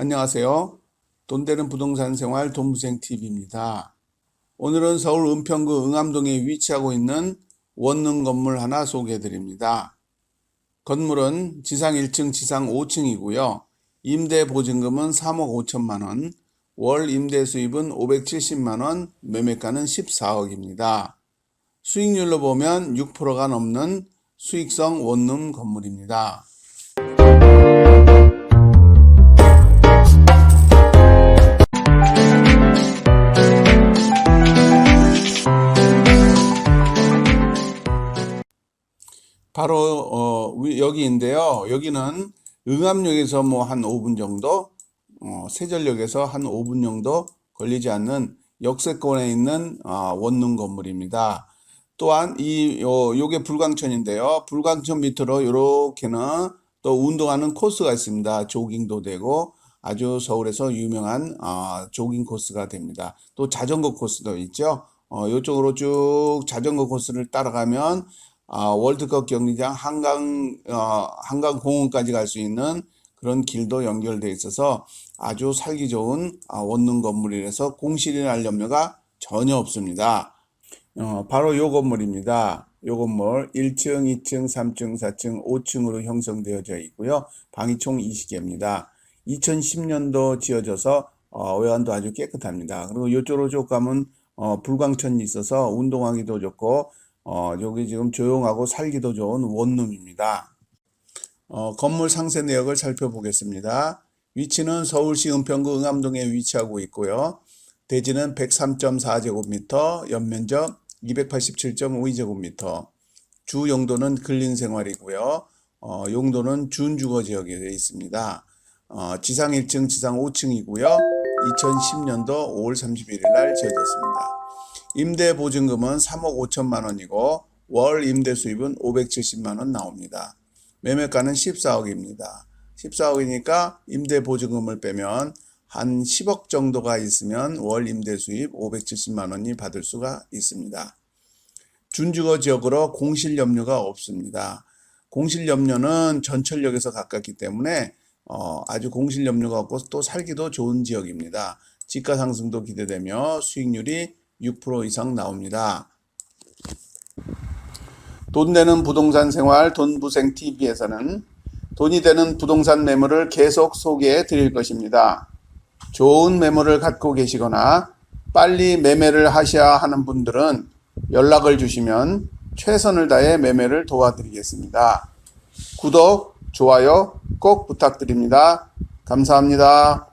안녕하세요. 돈 되는 부동산 생활 돈부생 TV입니다. 오늘은 서울 은평구 응암동에 위치하고 있는 원룸 건물 하나 소개해 드립니다. 건물은 지상 1층, 지상 5층이고요. 임대 보증금은 3억 5천만 원, 월 임대 수입은 570만 원, 매매가는 14억입니다. 수익률로 보면 6%가 넘는 수익성 원룸 건물입니다. 바로 어, 위- 여기인데요. 여기는 응암역에서 뭐 한 5분 정도, 어, 세전역에서 한 5분 정도 걸리지 않는 역세권에 있는 아, 원룸 건물입니다. 또한 이 요, 요게 불광천인데요. 불광천 밑으로 요렇게는 또 운동하는 코스가 있습니다. 조깅도 되고 아주 서울에서 유명한 아, 조깅 코스가 됩니다. 또 자전거 코스도 있죠. 어, 요쪽으로 쭉 자전거 코스를 따라가면 아, 월드컵 경기장 한강 어, 한강 공원까지 갈 수 있는 그런 길도 연결돼 있어서 아주 살기 좋은 아, 원룸 건물이라서 공실이 날 염려가 전혀 없습니다. 어, 바로 요 건물입니다. 요 건물 1층, 2층, 3층, 4층, 5층으로 형성되어져 있고요. 방이 총 20개입니다. 2010년도 지어져서 어, 외관도 아주 깨끗합니다. 그리고 이쪽으로 쭉 가면 어, 불광천이 있어서 운동하기도 좋고 어, 여기 지금 조용하고 살기도 좋은 원룸입니다. 어, 건물 상세 내역을 살펴보겠습니다. 위치는 서울시 은평구 응암동에 위치하고 있고요. 대지는 103.4제곱미터, 연면적 287.52제곱미터, 주 용도는 근린 생활이고요. 어, 용도는 준주거 지역에 되어 있습니다. 어, 지상 1층, 지상 5층이고요. 2010년도 5월 31일 날 지어졌습니다. 임대 보증금은 3억 5천만 원이고 월 임대 수입은 570만 원 나옵니다. 매매가는 14억입니다. 14억이니까 임대 보증금을 빼면 한 10억 정도가 있으면 월 임대 수입 570만 원이 받을 수가 있습니다. 준주거 지역으로 공실 염려가 없습니다. 공실 염려는 전철역에서 가깝기 때문에 어, 아주 공실 염려가 없고 또 살기도 좋은 지역입니다. 지가 상승도 기대되며 수익률이 6% 이상 나옵니다. 돈 되는 부동산 생활 돈부생 TV에서는 돈이 되는 부동산 매물을 계속 소개해 드릴 것입니다. 좋은 매물을 갖고 계시거나 빨리 매매를 하셔야 하는 분들은 연락을 주시면 최선을 다해 매매를 도와드리겠습니다. 구독, 좋아요 꼭 부탁드립니다. 감사합니다.